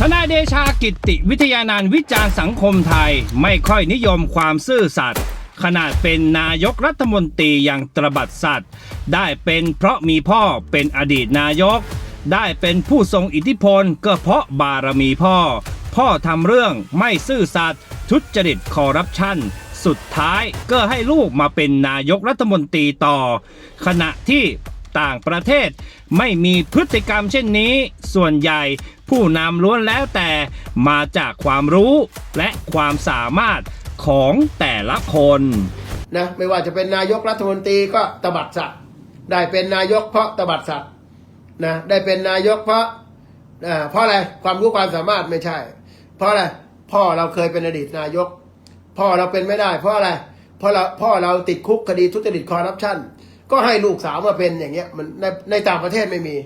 ทนายเดชากิติวิทยานันวิจารณ์สังคมไทยไม่ค่อยนิยมความซื่อสัตย์ขนาดเป็นนายกรัฐมนตรีอย่างตระบัดสัตว์ได้เป็นเพราะมีพ่อเป็นอดีตนายก ได้เป็นผู้ทรงอิทธิพลก็เพราะบารมีพ่อ พ่อทำเรื่องไม่ซื่อสัตย์ทุจริตคอร์รัปชันสุดท้ายก็ให้ลูกมาเป็นนายกรัฐมนตรีต่อ ขณะที่ต่างประเทศไม่มีพฤติกรรมเช่นนี้ ส่วนใหญ่ ผู้นำล้วนแล้วแต่มาจากความรู้และความสามารถของแต่ละคนนะไม่ว่าจะเป็นนายกรัฐมนตรีก็ตบัดสัตว์ได้เป็นนายกเพราะตบัดสัตว์นะได้เป็นนายกเพราะอ่าเพราะอะไรความรู้ความสามารถไม่ใช่ เพราะอะไรพ่อเราเคยเป็นอดีตนายก พ่อเราเป็นไม่ได้ เพราะอะไรเพราะเราพ่อเราติดคุกคดีทุจริตคอร์รัปชันก็ให้ลูกสาวมาเป็นอย่างเงี้ยมันในในต่างประเทศไม่มี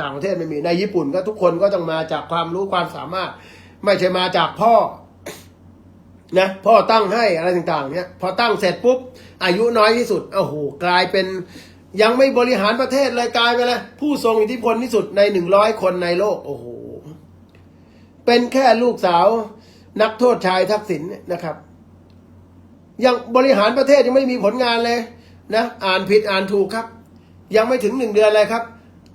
ต่างประเทศไม่มีในญี่ปุ่นก็ทุกคนก็ต้องมาจากความรู้ความสามารถ ไม่ใช่มาจากพ่อนะพ่อตั้งให้อะไรต่างๆ เนี่ยพอตั้งเสร็จปุ๊บ อายุน้อยที่สุดโอ้โหกลายเป็นยังไม่บริหารประเทศเลยกลายไปเลยผู้ทรงอิทธิพลที่สุดในหนึ่งร้อยคนในโลกโอ้โหเป็นแค่ลูกสาวนักโทษชายทักษิณนนะครับ ยังบริหารประเทศยังไม่มีผลงานเลยนะ อ่านผิดอ่านถูกครับ ยังไม่ถึงหนึ่งเดือนเลยครับ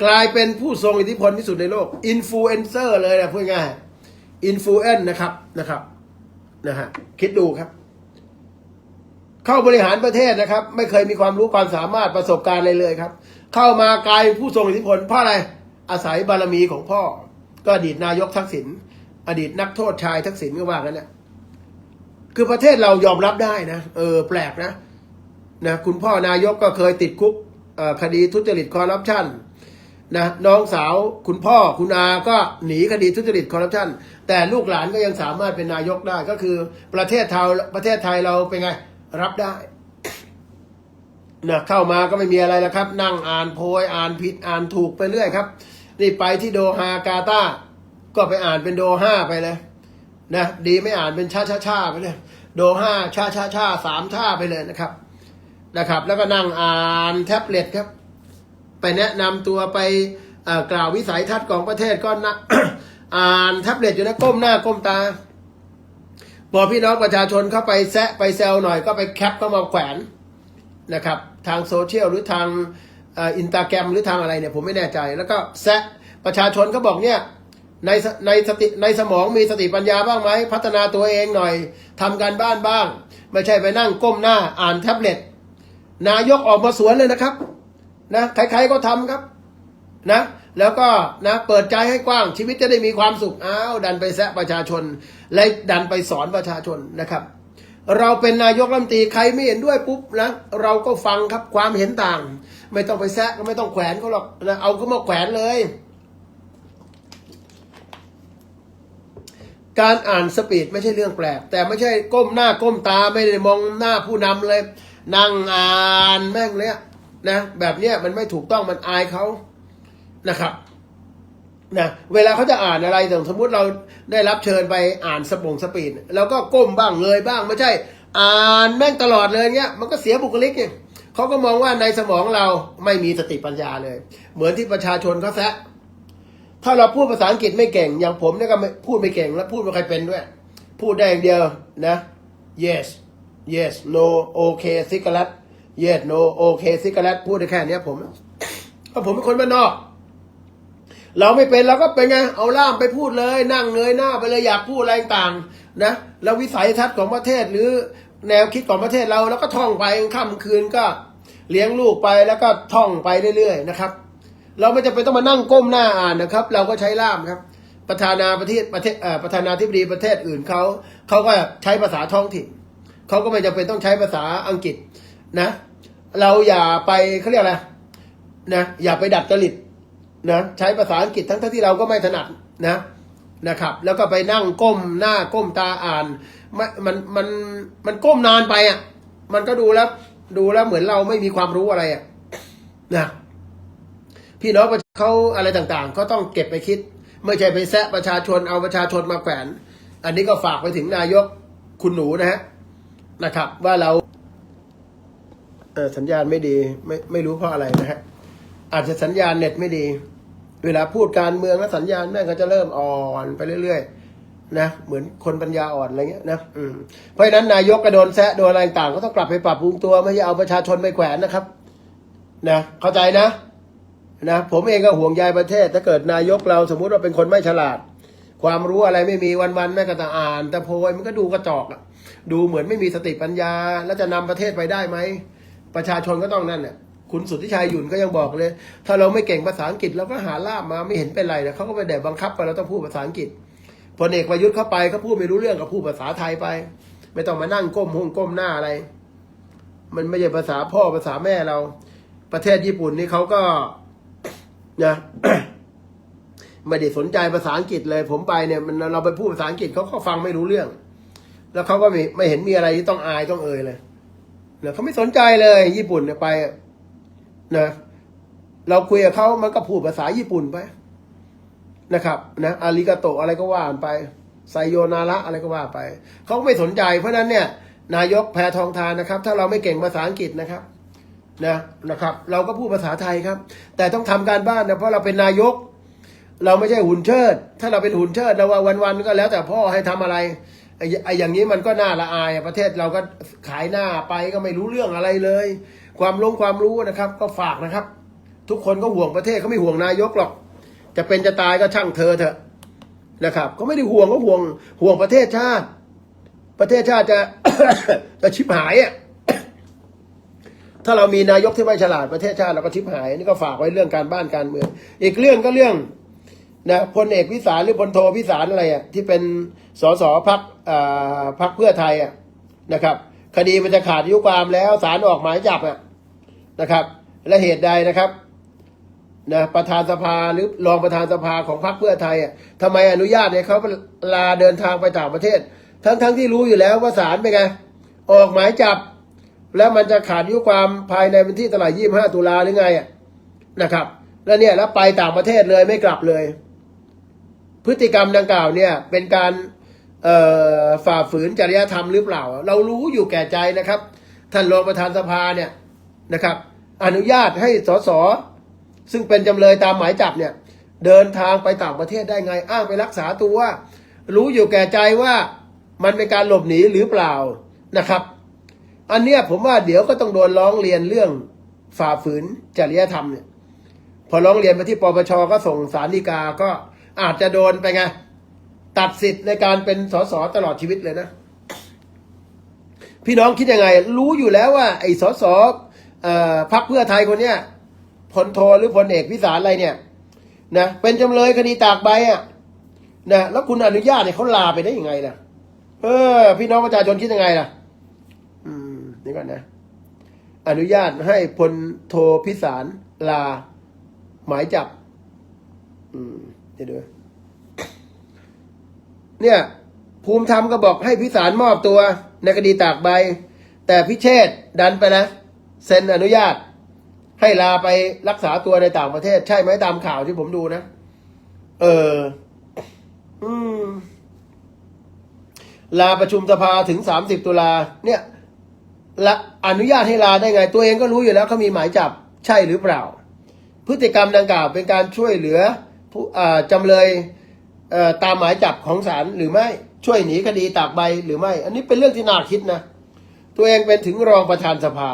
กลายเป็นผู้ทรงอิทธิพลที่สุดในโลกอินฟลูเอนเซอร์เลยนะพูดง่ายอินฟลูเอนนะครับนะครับนะฮะคิดดูครับ เข้าบริหารประเทศนะครับ ไม่เคยมีความรู้ความสามารถประสบการณ์อะไรเลยครับ เข้ามากลายผู้ทรงอิทธิพลเพราะอะไรอาศัยบารมีของพ่อ ก็อดีตนายกทักษิณอดีตนักโทษชายทักษิณก็ว่ากันเนี่ยคือประเทศเรายอมรับได้นะเออแปลกนะนะคุณพ่อนายกก็เคยติดคุกคดีทุจริตคอร์รัปชัน นะน้องสาวคุณพ่อคุณอาก็หนีคดีทุจริตคอร์รัปชันแต่ลูกหลานก็ยังสามารถเป็นนายกได้ก็คือประเทศไทยประเทศไทยเราเป็นไง รับได้นะเข้ามาก็ไม่มีอะไรแล้วครับ นั่งอ่านโพยอ่านผิดอ่านถูกไปเรื่อยครับ นี่ไปที่โดฮากาตาก็ไปอ่านเป็นโดห้าไปเลยนะดีไม่อ่านเป็นชาชาชาไปเลย โดห้าชาชาชาสามท่าไปเลยนะครับนะครับ แล้วก็นั่งอ่านแท็บเล็ตครับ ไปแนะนำตัวไปกล่าววิสัยทัศน์ของประเทศก็นะอ่านแท็บเล็ตอยู่นะก้มหน้าก้มตาพอกพี่น้องประชาชนเข้าไปแซะไปแซวหน่อยก็ไปแคปเข้ามาแขวนนะครับทางโซเชียลหรือทางอินตาแกรมหรือทางอะไรเนี่ยผมไม่แน่ใจ แล้วก็แซะประชาชนเขาบอกเนี่ยในในสติในสมองมีสติปัญญาบ้างไหมพัฒนาตัวเองหน่อยทำการบ้านบ้าง ไม่ใช่ไปนั่งก้มหน้าอ่านแท็บเล็ตนายกออกมาสวนเลยนะครับ นะใครๆก็ทำครับนะแล้วก็นะเปิดใจให้กว้างชีวิตจะได้มีความสุขอ้าวดันไปแซะประชาชนและดันไปสอนประชาชนนะครับ เราเป็นนายกรัฐมนตรีใครไม่เห็นด้วยปุ๊บนะเราก็ฟังครับความเห็นต่าง ไม่ต้องไปแซะก็ไม่ต้องแขวนเขาหรอกนะเอาเขามาแขวนเลย การอ่านสปีดไม่ใช่เรื่องแปลก แต่ไม่ใช่ก้มหน้าก้มตาไม่ได้มองหน้าผู้นำเลย นั่งอ่านแม่งเลย นะแบบเนี้ยมันไม่ถูกต้องมันอายเขานะครับนะเวลาเขาจะอ่านอะไรอย่างสมมุติเราได้รับเชิญไปอ่านสปงสปีดเราก็ก้มบ้างเงยบ้างไม่ใช่ อ่านแม่งตลอดเลยเนี้ยมันก็เสียบุคลิกไงเขาก็มองว่าในสมองเราไม่มีสติปัญญาเลย เหมือนที่ประชาชนเขาแซะถ้าเราพูดภาษาอังกฤษไม่เก่ง อย่างผมเนี่ยก็พูดไม่เก่งและพูดไม่ค่อยเป็นด้วย พูดได้อย่างเดียวนะ yes yes no okay cigarette yes no okay cigarette พูดได้แค่นี้ผมเพราะผมเป็นคนบ้านนอก เราไม่เป็นเราก็เป็นไง เอาล่ามไปพูดเลย นั่งเงยหน้าไปเลยอยากพูดอะไรต่างนะ แล้ววิสัยทัศน์ของประเทศหรือแนวคิดของประเทศเราแล้วก็ท่องไปค่ำคืนก็เลี้ยงลูกไปแล้วก็ท่องไปเรื่อยๆนะครับ เราไม่จำเป็นต้องมานั่งก้มหน้าอ่านนะครับ เราก็ใช้ล่ามครับ ประธานาประเทศประเทศเอ่อประธานาธิบดีประเทศอื่นเขาเขาก็ใช้ภาษาท้องถิ่นเขาก็ไม่จำเป็นต้องใช้ภาษาอังกฤษนะ เราอย่าไปเขาเรียกอะไรนะอย่าไปดัดจริตนะใช้ภาษาอังกฤษทั้งที่เราก็ไม่ถนัดนะนะครับ แล้วก็ไปนั่งก้มหน้าก้มตาอ่านม,มันมันมันก้มนานไปอะ มันก็ดูแล้วดูแล้วเหมือนเราไม่มีความรู้อะไรอะนะพี่น้องเขาอะไรต่างๆ ก็ต้องเก็บไปคิด ไม่ใช่ไปแซะประชาชนเอาประชาชนมาแขวน อันนี้ก็ฝากไปถึงนายกคุณหนูนะฮะนะครับ ว่าเรา สัญญาณไม่ดีไม่ไม่รู้เพราะอะไรนะฮะอาจจะสัญญาณเน็ตไม่ดี เวลาพูดการเมืองและสัญญาณแม่งก็จะเริ่มอ่อนไปเรื่อยๆนะเหมือนคนปัญญาอ่อนอะไรเงี้ยนะอืมเพราะฉะนั้นนายกกระโดนแซะโดนอะไรต่างก็ต้องกลับไปปรับปรุงตัวไม่ใช่เอาประชาชนไปแขวนนะครับ นะเข้าใจนะนะผมเองก็ห่วงใยประเทศ ถ้าเกิดนายกเราสมมุติว่าเป็นคนไม่ฉลาด ความรู้อะไรไม่มีวันๆแม่ก็ต่อ่าน แต่โพยมันก็ดูกระจอกอะดูเหมือนไม่มีสติปัญญา แล้วจะนำประเทศไปได้ไหม ประชาชนก็ต้องนั่นเนี่ยคุณสุทธิชัยหยุ่นก็ยังบอกเลย ถ้าเราไม่เก่งภาษาอังกฤษเราก็หาล่ามมาไม่เห็นเป็นไรนะเขาก็ไปแดดบังคับไปเราต้องพูดภาษาอังกฤษพลเอกประยุทธ์เข้าไปเขาพูดไม่รู้เรื่องก็พูดภาษาไทยไป ไม่ต้องมานั่งก้มหงก้มหน้าอะไร มันไม่ใช่ภาษาพ่อภาษาแม่เรา ประเทศญี่ปุ่นนี่เขาก็นะไม่ได้สนใจภาษาอังกฤษเลย ผมไปเนี่ยมันเราไปพูดภาษาอังกฤษเขาก็ฟังไม่รู้เรื่อง แล้วเขาก็ไม่ไม่เห็นมีอะไรที่ต้องอายต้องเอ่ยเลย นะเขาไม่สนใจเลย ญี่ปุ่นเนี่ยไปนะเราคุยกับเขามันก็พูดภาษาญี่ปุ่นไปนะครับนะอาริกาโตะอะไรก็ว่าไปไซโยนาระอะไรก็ว่าไป เขาไม่สนใจ เพราะนั้นเนี่ย นายกแพทองทานนะครับ ถ้าเราไม่เก่งภาษาอังกฤษนะครับนะนะครับ เราก็พูดภาษาไทยครับ แต่ต้องทำการบ้านนะเพราะเราเป็นนายก เราไม่ใช่หุ่นเชิด ถ้าเราเป็นหุ่นเชิดเราว่าวันๆก็แล้วแต่พ่อให้ทำอะไร ไอ้ไอ้อย่างนี้มันก็น่าละอายประเทศเราก็ขายหน้าไปก็ไม่รู้เรื่องอะไรเลย ความลงความรู้นะครับ ก็ฝากนะครับ ทุกคนก็ห่วงประเทศเขาไม่ห่วงนายกหรอก จะเป็นจะตายก็ช่างเธอเถอะนะครับก็ไม่ได้ห่วงก็ห่วงห่วงประเทศชาติ ประเทศชาติจะจะชิบหายอะถ้าเรามีนายกที่ไม่ฉลาดประเทศชาติเราก็ชิบหายนี่ก็ฝากไว้เรื่องการบ้านการเมือง อีกเรื่องก็เรื่อง นะพลเอกพิสารหรือพลโทพิสารอะไรอะที่เป็นสสพักพักเพื่อไทยอะนะครับ คดีมันจะขาดอายุความแล้วศาลออกหมายจับอะนะครับ และเหตุใดนะครับนะประธานสภาหรือรองประธานสภาของพรรคเพื่อไทยอะทำไมอนุญาตให้เขาลาเดินทางไปต่างประเทศ ทั้งๆทที่รู้อยู่แล้วว่าศาลเป็นไงออกหมายจับ แล้วมันจะขาดอายุความภายในวันที่เท่าไหร่ยี่ห้าตุลาหรือไงอะนะครับ แล้วเนี่ยแล้วไปต่างประเทศเลยไม่กลับเลย พฤติกรรมดังกล่าวเนี่ยเป็นการฝ่าฝืนจริยธรรมหรือเปล่า เรารู้อยู่แก่ใจนะครับ ท่านรองประธานสภาเนี่ยนะครับ อนุญาตให้สสซึ่งเป็นจำเลยตามหมายจับเนี่ยเดินทางไปต่างประเทศได้ไงอ้างไปรักษาตัว รู้อยู่แก่ใจว่ามันเป็นการหลบหนีหรือเปล่านะครับ อันเนี้ยผมว่าเดี๋ยวก็ต้องโดนร้องเรียนเรื่องฝ่าฝืนจริยธรรมเนี่ยพอร้องเรียนไปที่ปปชก็ส่งสารดีกาก็ อาจจะโดนไปไง ตัดสิทธิ์ในการเป็นสสตลอดชีวิตเลยนะ พี่น้องคิดยังไง รู้อยู่แล้วว่า ไอ้สสพักเพื่อไทยคนเนี้ยพลโทหรือพลเอกพิสารอะไรเนี่ยนะเป็นจำเลยคดีตากใบอะนะแล้วคุณอนุญาตให้เขาลาไปได้ยังไงล่ะ เออ พี่น้องประชาชนคิดยังไงล่ะ อืมนี่ก่อนนะ อนุญาตให้พลโทพิสารลาหมายจับ อืม เดี๋ยวดูเนี่ยภูมิธรรมก็บอกให้พิสารมอบตัวในคดีตากใบ แต่พิเชษดันไปนะเซ็นอนุญาต ให้ลาไปรักษาตัวในต่างประเทศ ใช่ไหมตามข่าวที่ผมดูนะ เออ อืม ลาประชุมสภาถึงสามสิบตุลาเนี่ยละอนุญาตให้ลาได้ไง ตัวเองก็รู้อยู่แล้วเขามีหมายจับใช่หรือเปล่า พฤติกรรมดังกล่าวเป็นการช่วยเหลือ ผู้จำเลยเตามหมายจับของศาลหรือไม่ช่วยหนีคดีตากใบหรือไม่ อันนี้เป็นเรื่องที่น่าคิดนะ ตัวเองเป็นถึงรองประธานสภา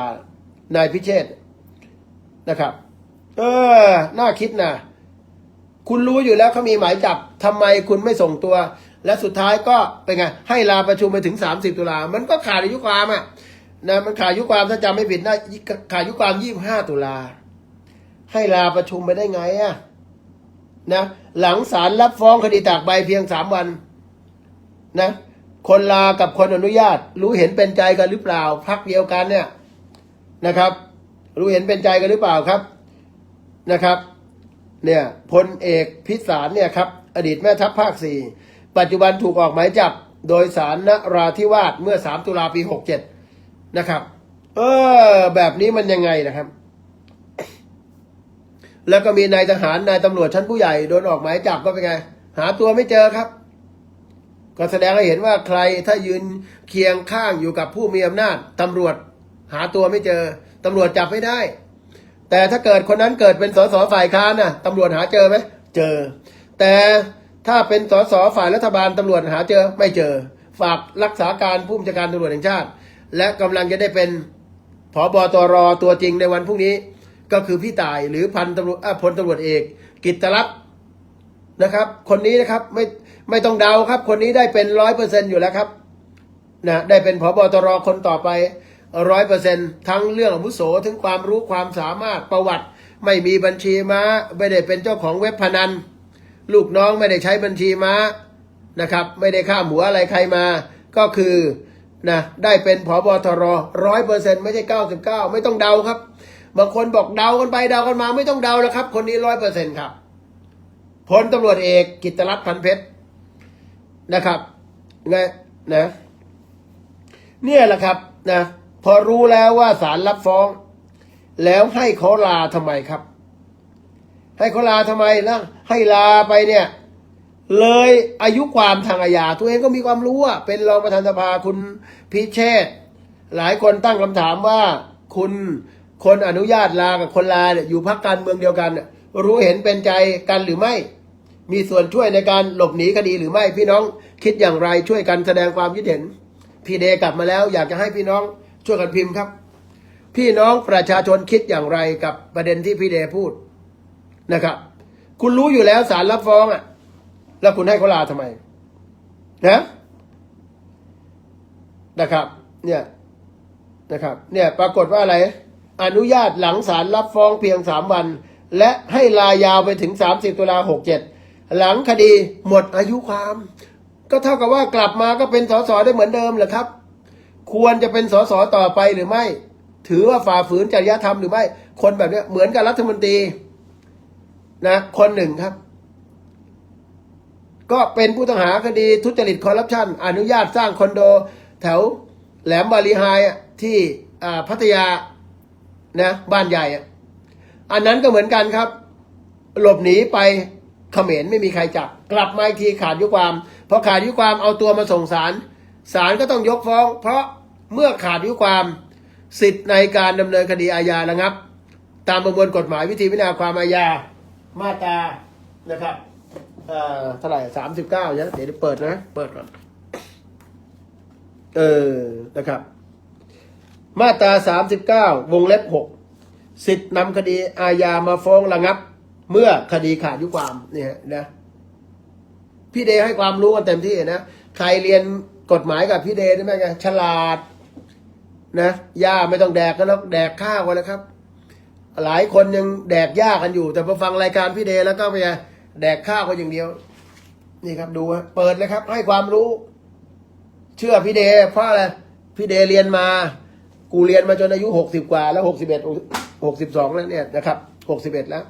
นายพิเชษนะครับ เออ น่าคิดนะ คุณรู้อยู่แล้วเขามีหมายจับทำไมคุณไม่ส่งตัว และสุดท้ายก็เป็นไง ให้ลาประชุมไปถึง 30 ตุลา มันก็ขาดอายุความอะนะมันขาดอายุความถ้าจำไม่ผิดนะขาดอายุความ 25 ตุลา ให้ลาประชุมไปได้ไงอะ นะหลังศาลรับฟ้องคดีตากใบเพียงสามวันนะคนลากับคนอนุญาต รู้เห็นเป็นใจกันหรือเปล่าพักเดียวกันเนี่ยนะครับ รู้เห็นเป็นใจกันหรือเปล่าครับนะครับเนี่ยพลเอกพิสารเนี่ยครับอดีตแม่ทัพภาคสี่ปัจจุบันถูกออกหมายจับโดยสารนราธิวาสเมื่อ 3 ตุลาปี 67 นะครับ เออ แบบนี้มันยังไงนะครับ แล้วก็มีนายทหารนายตำรวจชั้นผู้ใหญ่โดนออกหมายจับก็เป็นไง หาตัวไม่เจอครับ ก็แสดงให้เห็นว่าใครถ้ายืนเคียงข้างอยู่กับผู้มีอำนาจตำรวจ หาตัวไม่เจอตำรวจจับไม่ได้ แต่ถ้าเกิดคนนั้นเกิดเป็นสสฝ่ายค้านน่ะตำรวจหาเจอไหมเจอ แต่ถ้าเป็นสสฝ่ายรัฐบาลตำรวจหาเจอไม่เจอ ฝากรักษาการผู้บัญชาการตำรวจแห่งชาติ และกำลังจะได้เป็นผบตรตัวจริงในวันพรุ่งนี้ ก็คือพี่ตายหรือพันตำรวจพลตำรวจเอก กิตตรัตน์นะครับ คนนี้นะครับไม่ไม่ต้องเดาครับ คนนี้ได้เป็นร้อยเปอร์เซ็นอยู่แล้วครับนะได้เป็นผบตรคนต่อไปร้อยเปอร์เซ็นทั้งเรื่องอาวุโสถึงความรู้ความสามารถประวัติ ไม่มีบัญชีม้า ไม่ได้เป็นเจ้าของเว็บพนัน ลูกน้องไม่ได้ใช้บัญชีม้านะครับ ไม่ได้ข้ามหัวอะไรใครมา ก็คือนะได้เป็นผบทรร้อยเปอร์เซ็นไม่ใช่เก้าสิบเก้าไม่ต้องเดาครับ บางคนบอกเดากันไปเดากันมาไม่ต้องเดาแล้วครับ คนนี้ร้อยเปอร์เซ็นครับพลตำรวจเอกกิตตรัตน์พันเพชรนะครับไงนะ เนี่ยแหละครับนะพอรู้แล้วว่าศาลรับฟ้อง แล้วให้เขาลาทำไมครับ ให้เขาลาทำไมแล้วให้ลาไปเนี่ย เลยอายุความทางอาญาตัวเองก็มีความรู้อะเป็นรองประธานสภาคุณพิเชษหลายคนตั้งคำถามว่าคุณ คนอนุญาตลากับคนลาเนี่ยอยู่พักการเมืองเดียวกัน รู้เห็นเป็นใจกันหรือไม่ มีส่วนช่วยในการหลบหนีคดีหรือไม่พี่น้องคิดอย่างไรช่วยกันแสดงความคิดเห็น พี่เดกลับมาแล้ว อยากจะให้พี่น้องช่วยกันพิมพ์ครับ พี่น้องประชาชนคิดอย่างไรกับประเด็นที่พี่เดพูดนะครับ คุณรู้อยู่แล้วสารรับฟ้องอะ แล้วคุณให้เขาลาทำไมนะนะครับ เนี่ยนะครับ เนี่ยปรากฏว่าอะไร อนุญาตหลังศาลรับฟ้องเพียงสามวัน และให้ลายาวไปถึงสามสิบตุลาหกเจ็ดหลังคดีหมดอายุความ ก็เท่ากับว่ากลับมาก็เป็นสสได้เหมือนเดิมเหรอครับ ควรจะเป็นสสต่อไปหรือไม่ ถือว่าฝ่าฝืนจริยธรรมหรือไม่ คนแบบนี้เหมือนกับรัฐมนตรีนะคนหนึ่งครับ ก็เป็นผู้ต้องหาคดีทุจริตคอร์รัปชันอนุญาตสร้างคอนโด แถวแหลมบาลีไฮที่อ่าพัทยา นะบ้านใหญ่อันนั้นก็เหมือนกันครับ หลบหนีไปเขมรไม่มีใครจับ กลับมาอีกทีขาดยุความพอขาดยุความเอาตัวมาส่งศาลศาลก็ต้องยกฟ้อง เพราะเมื่อขาดยุความสิทธิ์ในการดำเนินคดีอาญาระงับ ตามประมวลกฎหมายวิธีพิจารณาความอาญามาตรานะครับเอ่อเท่าไหร่สามสิบเก้าเนี่ยเดี๋ยวเปิดนะ เปิดก่อน เออนะครับ มาตราสามสิบเก้าวงเล็บหกสิทธิ์นำคดีอาญามาฟ้องระงับ เมื่อคดีขาดยุความเนี่ยนะพี่เดให้ความรู้กันเต็มที่นะใครเรียนกฎหมายกับพี่เดนี่ไหมไงฉลาดนะย่าไม่ต้องแดกกันแล้วแดกข้าวกันแล้วครับ หลายคนยังแดกยากันอยู่ แต่พอฟังรายการพี่เดแล้วก็ไปแดกข้าวกันอย่างเดียว นี่ครับดูฮะเปิดเลยครับ ให้ความรู้ เชื่อพี่เดเพราะอะไรพี่เดเรียนมา กูเรียนมาจนอายุหกสิบกว่า แล้วหกสิบเอ็ดหกสิบสองแล้วเนี่ยนะครับหกสิบเอ็ดแล้ว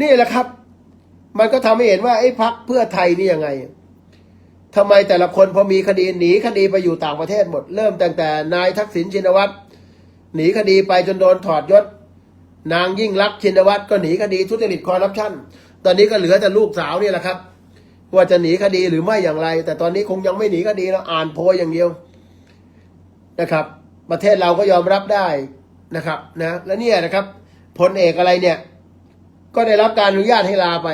นี่แหละครับ มันก็ทำให้เห็นว่าไอ้พักเพื่อไทยนี่ยังไงทำไมแต่ละคนพอมีคดีหนีคดีไปอยู่ต่างประเทศหมด เริ่มตั้งแต่นายทักษิณชินวัตรหนีคดีไปจนโดนถอดยศ นางยิ่งรักชินวัตรก็หนีคดีทุจริตคอร์รัปชันตอนนี้ก็เหลือแต่ลูกสาวนี่แหละครับ ว่าจะหนีคดีหรือไม่อย่างไร แต่ตอนนี้คงยังไม่หนีคดีแล้วอ่านโพยอย่างเดียว นะครับ ประเทศเราก็ยอมรับได้นะครับนะและเนี่ยนะครับพลเอกอะไรเนี่ย ก็ได้รับการอนุญาตให้ลาไป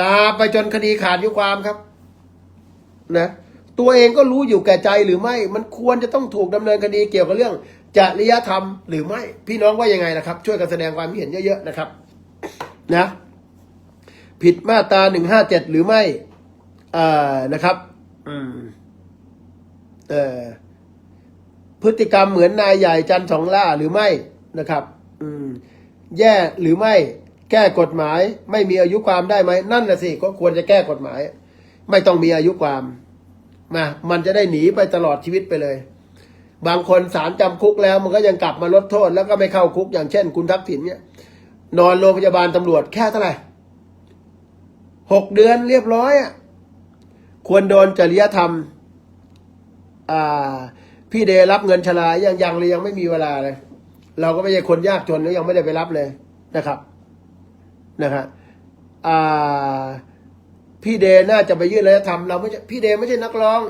ลาไปจนคดีขาดอายุความครับนะตัวเองก็รู้อยู่แก่ใจหรือไม่ มันควรจะต้องถูกดำเนินคดีเกี่ยวกับเรื่องจริยธรรมหรือไม่ พี่น้องว่ายังไงนะครับ ช่วยกันแสดงความคิดเห็นเยอะๆนะครับนะผิดมาตราหนึ่งห้าเจ็ดหรือไม่อ่านะครับ อืมเออ พฤติกรรมเหมือนนายใหญ่จันทร์สองล่าหรือไม่นะครับ อืม แย่หรือไม่แก้กฎหมาย ไม่มีอายุความได้ไหมนั่นน่ะสิก็ควรจะแก้กฎหมาย ไม่ต้องมีอายุความมามันจะได้หนีไปตลอดชีวิตไปเลย บางคนสารจำคุกแล้ว มันก็ยังกลับมาลดโทษ แล้วก็ไม่เข้าคุกอย่างเช่น คุณทักษิณเนี่ย นอนโรงพยาบาลตำรวจแค่เท่าไหร่หกเดือนเรียบร้อยอะควรโดนจริยธรรม อ่า พี่เดรับเงินชรายังยังเลยยังไม่มีเวลาเลย เราก็ไม่ใช่คนยากจนแล้วยังไม่ได้ไปรับเลยนะครับนะครับพี่เดน่าจะไปยื่นแล้วทำเราไม่ใช่พี่เดไม่ใช่นักร้อง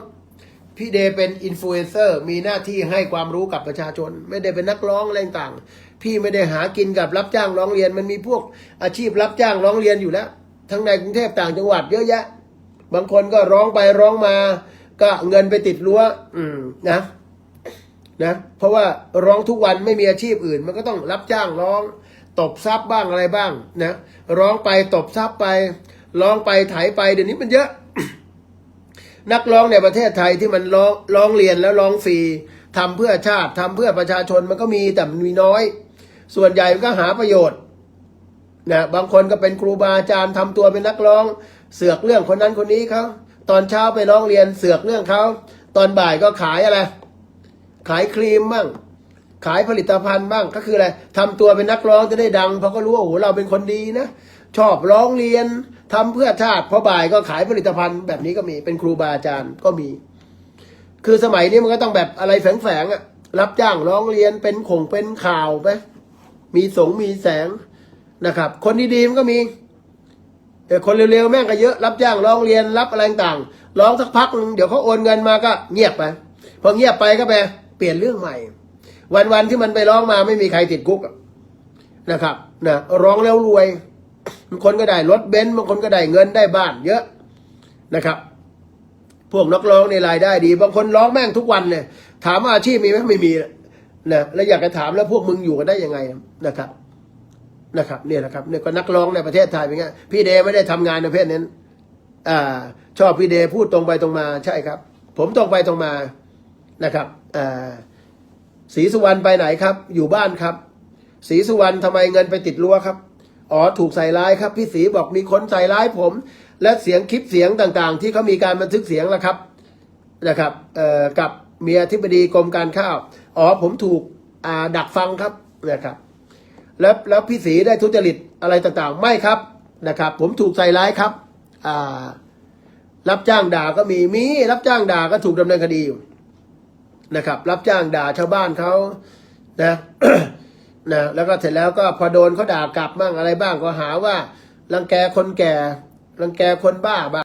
พี่เดเป็นอินฟลูเอนเซอร์มีหน้าที่ให้ความรู้กับประชาชน ไม่ได้เป็นนักร้องอะไรต่างพี่ไม่ได้หากินกับรับจ้างร้องเรียน มันมีพวกอาชีพรับจ้างร้องเรียนอยู่แล้ว ทั้งในกรุงเทพต่างจังหวัดเยอะแยะ บางคนก็ร้องไปร้องมา ก็เงินไปติดรั้ว อืมนะ นะเพราะว่าร้องทุกวันไม่มีอาชีพอื่น มันก็ต้องรับจ้างร้องตบซับบ้างอะไรบ้างนะร้องไปตบซับไป ร้องไปไถไปเดี๋ยวนี้มันเยอะ นักร้องในประเทศไทยที่มันร้องร้องเรียนแล้วร้องฟรีทำเพื่อชาติทำเพื่อประชาชนมันก็มีแต่มันมีน้อย ส่วนใหญ่มันก็หาประโยชน์นะบางคนก็เป็นครูบาอาจารย์ทำตัวเป็นนักร้อง เสือกเรื่องคนนั้นคนนี้เขาตอนเช้าไปร้องเรียนเสือกเรื่องเขาตอนบ่ายก็ขายอะไร ขายครีมบ้าง ขายผลิตภัณฑ์บ้างก็คืออะไรทำตัวเป็นนักร้องจะได้ดังเพราะก็รู้ว่าโอ้โหเราเป็นคนดีนะชอบร้องเรียนทำเพื่อชาติพอบ่ายก็ขายผลิตภัณฑ์แบบนี้ก็มีเป็นครูบาอาจารย์ก็มี คือสมัยนี้มันก็ต้องแบบอะไรแฝงๆอะรับจ้างร้องเรียนเป็นข่งเป็นข่าวไปมีสงมีแสงนะครับ คนดีๆมันก็มีแต่คนเร็วๆแม่งก็เยอะรับจ้างร้องเรียนรับอะไรต่างร้องสักพักเดี๋ยวเขาโอนเงินมาก็เงียบไปพอเงียบไปก็ไป ปลี่ยนเรื่องใหม่ วันๆที่มันไปร้องมาไม่มีใครติดคุกนะครับนะร้องแล้วรวยบางคนก็ได้รถเบนซ์บางคนก็ได้เงินได้บ้าน เยอะนะครับ พวกนักร้องในรายได้ดี บางคนร้องแม่งทุกวันเนี่ยถามว่าอาชีพมีไหมไม่มีนะแล้วอยากจะถามแล้วพวกมึงอยู่กันได้ยังไงนะครับนะครับเนี่ยนะครับเนี่ยก็นักร้องในประเทศไทยเป็นไงพี่เดไม่ได้ทำงานในประเภทนั้นอ่าชอบพี่เดพูดตรงไปตรงมาใช่ครับ ผมตรงไปตรงมานะครับ ศรีสุวรรณไปไหนครับ อยู่บ้านครับศรีสุวรรณทำไมเงินไปติดรั้วครับอ๋อถูกใส่ร้ายครับ พี่ศรีบอกมีคนใส่ร้ายผม และเสียงคลิปเสียงต่างๆ ที่เขามีการบันทึกเสียงแล้วครับนะครับเอ่อกับเมียธิบดีกรมการข้าวอ๋อผมถูกอ่าดักฟังครับนะครับ แล้วแล้วพี่ศรีได้ทุจริตอะไรต่างๆ ไม่ครับนะครับ ผมถูกใส่ร้ายครับอ่ารับจ้างด่าก็มีมีรับจ้างด่าก็ถูกดำเนินคดีอยู่ นะครับ รับจ้างด่าชาวบ้านเขานะนะแล้วก็เสร็จแล้วก็พอโดนเขาด่ากลับบ้างอะไรบ้างก็หาว่ารังแกคนแก่รังแกคนบ้าบ้าง